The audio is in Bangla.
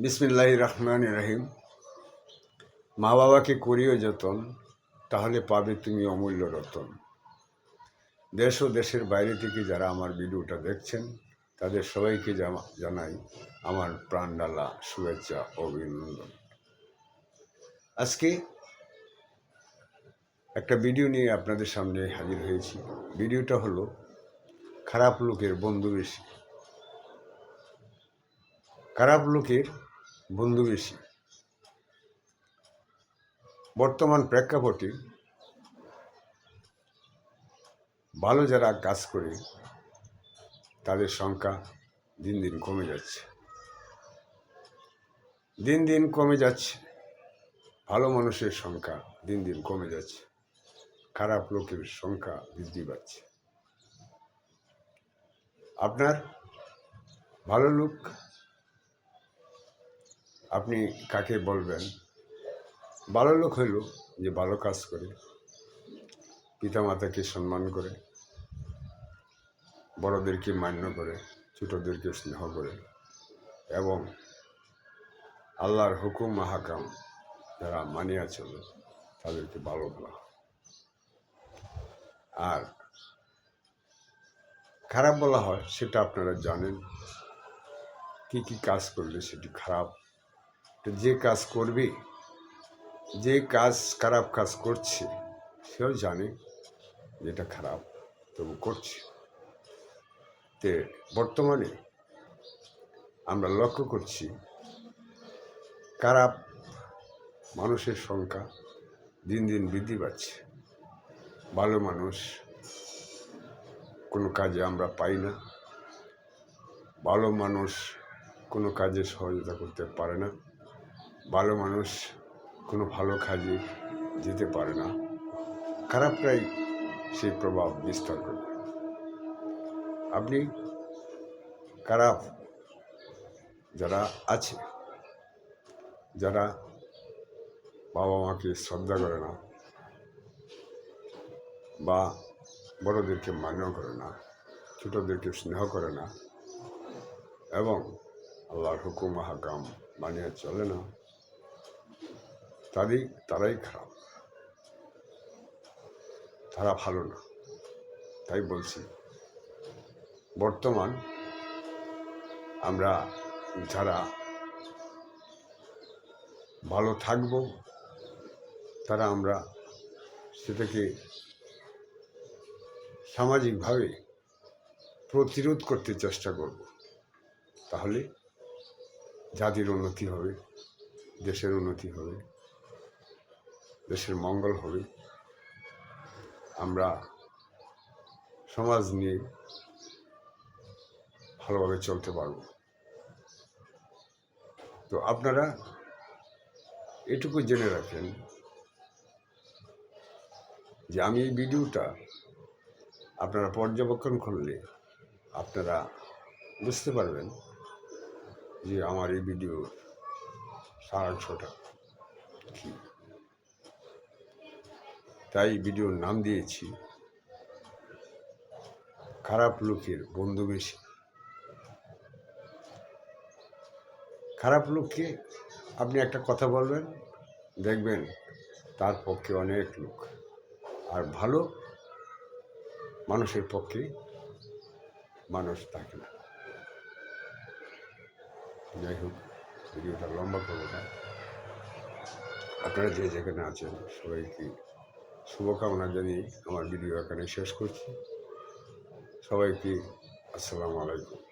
বিসমিল্লাহ রহমান রহিম। মা বাবাকে করিও যতন, তাহলে পাবে তুমি অমূল্য রতন। দেশ ও দেশের বাইরে থেকে যারা আমার ভিডিওটা দেখছেন, তাদের সবাইকে জানাই আমার প্রাণডালা শুভেচ্ছা, অভিনন্দন। আজকে একটা ভিডিও নিয়ে আপনাদের সামনে হাজির হয়েছি। ভিডিওটা হলো খারাপ লোকের বন্ধু বেশি। খারাপ লোকের বন্ধু বেশি। বর্তমান প্রেক্ষাপটে ভালো যারা কাজ করে, তাদের সংখ্যা দিন দিন কমে যাচ্ছে। দিন দিন কমে যাচ্ছে, ভালো মানুষের সংখ্যা দিন দিন কমে যাচ্ছে, খারাপ লোকের সংখ্যা বৃদ্ধি পাচ্ছে। আপনার ভালো লোক আপনি কাকে বলবেন ভালো লোক হইল যে ভালো কাজ করে, পিতামাতাকে সম্মান করে, বড়দেরকে মান্য করে, ছোটদেরকে স্নেহ করে এবং আল্লাহর হুকুম, মাহাকাম যারা মানিয়া চলে তাদেরকে ভালো বলা। আর খারাপ বলা হয় সেটা আপনারা জানেন কি কি কাজ করলে সেটি খারাপ যে কাজ করবে, যে কাজ খারাপ কাজ করছে, সেও জানে যেটা খারাপ, তবু করছে। তে বর্তমানে আমরা লক্ষ্য করছি, খারাপ মানুষের সংখ্যা দিন দিন বৃদ্ধি পাচ্ছে। ভালো মানুষ কোনো কাজে আমরা পাই না। ভালো মানুষ কোনো কাজে সহযোগিতা করতে পারে না। ভালো মানুষ, কোনো ভালো কাজে যেতে পারে না। খারাপটাই সেই প্রভাব বিস্তার করে। আপনি খারাপ যারা আছে, যারা বাবা মাকে শ্রদ্ধা করে না বা বড়দেরকে মান্য করে না, ছোটদেরকে স্নেহ করে না এবং আল্লাহর হুকুম হাকাম মানিয়ে চলে না তাদের, তারাই খারাপ। তারা ভালো না। তাই বলছি, বর্তমান আমরা যারা ভালো থাকব, তারা আমরা সেটাকে সামাজিকভাবে প্রতিরোধ করতে চেষ্টা করব। তাহলে জাতির উন্নতি হবে, দেশের উন্নতি হবে। দেশের মঙ্গল হবে। আমরা সমাজ নিয়ে ভালোভাবে চলতে পারব। তো আপনারা এটুকু জেনে রাখেন যে আমি এই ভিডিওটা আপনারা পর্যবেক্ষণ করলে আপনারা বুঝতে পারবেন যে আমার এই ভিডিওর সারাংশটা কী। তাই ভিডিওর নাম দিয়েছি খারাপ লোকের বন্ধু বেশি। খারাপ লোককে আপনি একটা কথা বলবেন, দেখবেন তার পক্ষে অনেক লোক। আর ভালো মানুষের পক্ষে মানুষ থাকে না। যাই হোক, ভিডিওটা লম্বা করব না। আপনারা যে যেখানে আছেন সবাইকে শুভকামনা জানিয়ে আমার ভিডিও এখানে শেষ করছি। সবাইকে আসসালামু আলাইকুম।